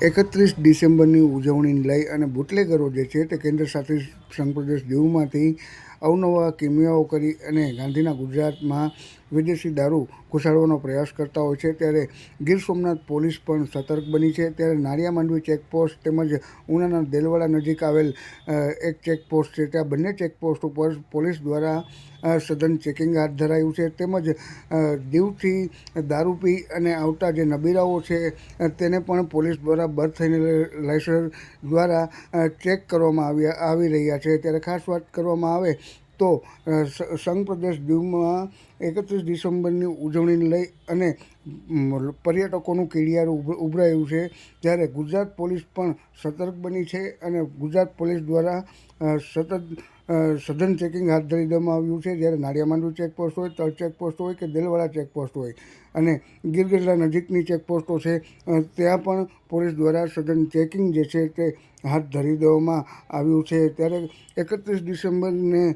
એકત્રીસ ડિસેમ્બરની ઉજવણીને લઈ અને બુટલેગરો જે છે તે કેન્દ્ર શાસિત સંઘપ્રદેશ દીવમાંથી અવનવા કિમિયાઓ કરી અને ગાંધીના ગુજરાતમાં વિદેશી દારૂ ઘુસાડવાનો પ્રયાસ કરતા હોય છે. ત્યારે ગીર સોમનાથ પોલીસ પણ સતર્ક બની છે. ત્યારે નાળિયા માંડવી ચેકપોસ્ટ તેમજ ઉનાના દેલવાડા નજીક આવેલ એક ચેકપોસ્ટ છે. ત્યાં બંને ચેકપોસ્ટ ઉપર પોલીસ દ્વારા સઘન ચેકિંગ હાથ ધરાયું છે. તેમજ દીવથી દારૂ પી અને આવતા જે નબીરાઓ છે તેને પણ પોલીસ દ્વારા બર્થ થઈને લાઇસન્સ દ્વારા ચેક કરવામાં આવ્યા, આવી રહ્યા છે. ત્યારે ખાસ વાત કરવામાં આવે તો સંઘ પ્રદેશ દીવમાં એકત્રીસ ડિસેમ્બરની ઉજવણીને લઈ અને પર્યટકોનું કીડિયારું ઉભ- ઉભરાયું છે. ત્યારે ગુજરાત પોલીસ પણ સતર્ક બની છે અને ગુજરાત પોલીસ દ્વારા સતત સઘન ચેકિંગ હાથ ધરી દેવામાં આવ્યું છે. જ્યારે નાળિયા ચેકપોસ્ટ હોય, તળ ચેકપોસ્ટ હોય કે દેલવાડા ચેકપોસ્ટ હોય અને ગીરગઢડા નજીકની ચેકપોસ્ટો છે ત્યાં પણ પોલીસ દ્વારા સઘન ચેકિંગ જે છે તે હાથ ધરી દેવામાં આવ્યું છે. ત્યારે એકત્રીસ ડિસેમ્બરને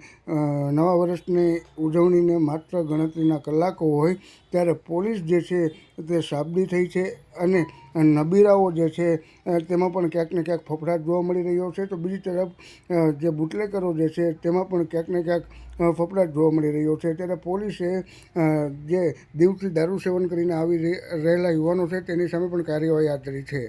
નવા વર્ષની ઉજવણીને માત્ર ગણતરીના કલાકો હોય ત્યારે પોલીસ જે છે તે સાબદી થઈ છે અને નબીરાઓ જે છે તેમાં પણ ક્યાંક ને ક્યાંક ફફડાટ જોવા મળી રહ્યો છે. તો બીજી તરફ જે બુટલેકરો જે છે તેમાં પણ ક્યાંક ને ક્યાંક ફફડાટ જોવા મળી રહ્યો છે. ત્યારે પોલીસે જે દીવથી દારૂ સેવન કરીને આવી રહેલા યુવાનો છે તેની સામે પણ કાર્યવાહી હાથ ધરી છે.